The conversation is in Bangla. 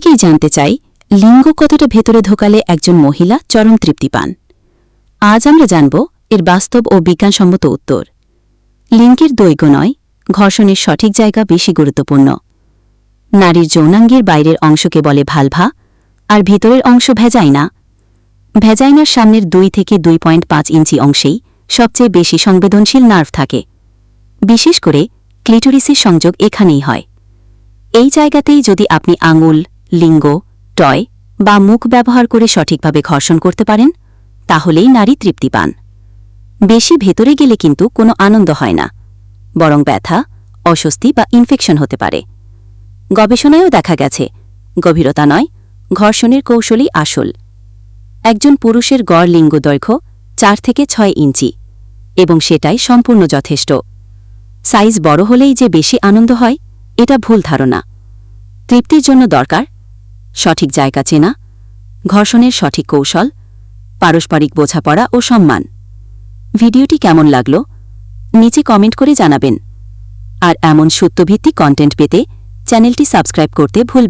অনেকেই জানতে চাই, লিঙ্গ কতটা ভেতরে ঢোকালে একজন মহিলা চরম তৃপ্তি পান। আজ আমরা জানব এর বাস্তব ও বিজ্ঞানসম্মত উত্তর। লিঙ্গের দৈর্ঘ্য নয়, ঘর্ষণের সঠিক জায়গা বেশি গুরুত্বপূর্ণ। নারীর যৌনাঙ্গের বাইরের অংশকে বলে ভালভা, আর ভিতরের অংশ ভেজাইনা ভেজাইনার সামনের দুই থেকে দুই পয়েন্ট পাঁচ ইঞ্চি অংশেই সবচেয়ে বেশি সংবেদনশীল নার্ভ থাকে। বিশেষ করে ক্লিটোরিসের সংযোগ এখানেই হয়। এই জায়গাতেই যদি আপনি আঙুল লিঙ্গ, টয় বা মুখ ব্যবহার করে সঠিকভাবে ঘর্ষণ করতে পারেন, তাহলেই নারী তৃপ্তি পান। বেশি ভেতরে গেলে কিন্তু কোনো আনন্দ হয় না, বরং ব্যথা, অস্বস্তি বা ইনফেকশন হতে পারে। গবেষণায়ও দেখা গেছে, গভীরতা নয়, ঘর্ষণের কৌশলই আসল। একজন পুরুষের গড় লিঙ্গ দৈর্ঘ্য চার থেকে ছয় ইঞ্চি, এবং সেটাই সম্পূর্ণ যথেষ্ট। সাইজ বড় হলেই যে বেশি আনন্দ হয়, এটা ভুল ধারণা। তৃপ্তির জন্য দরকার সঠিক জায়গা চেনা, ঘর্ষণের সঠিক কৌশল, পারস্পরিক বোঝাপড়া ও সম্মান। ভিডিওটি কেমন লাগল? নিচে কমেন্ট করে জানাবেন। আর এমন সত্যভিত্তিক কন্টেন্ট পেতে চ্যানেলটি সাবস্ক্রাইব করতে ভুলবেন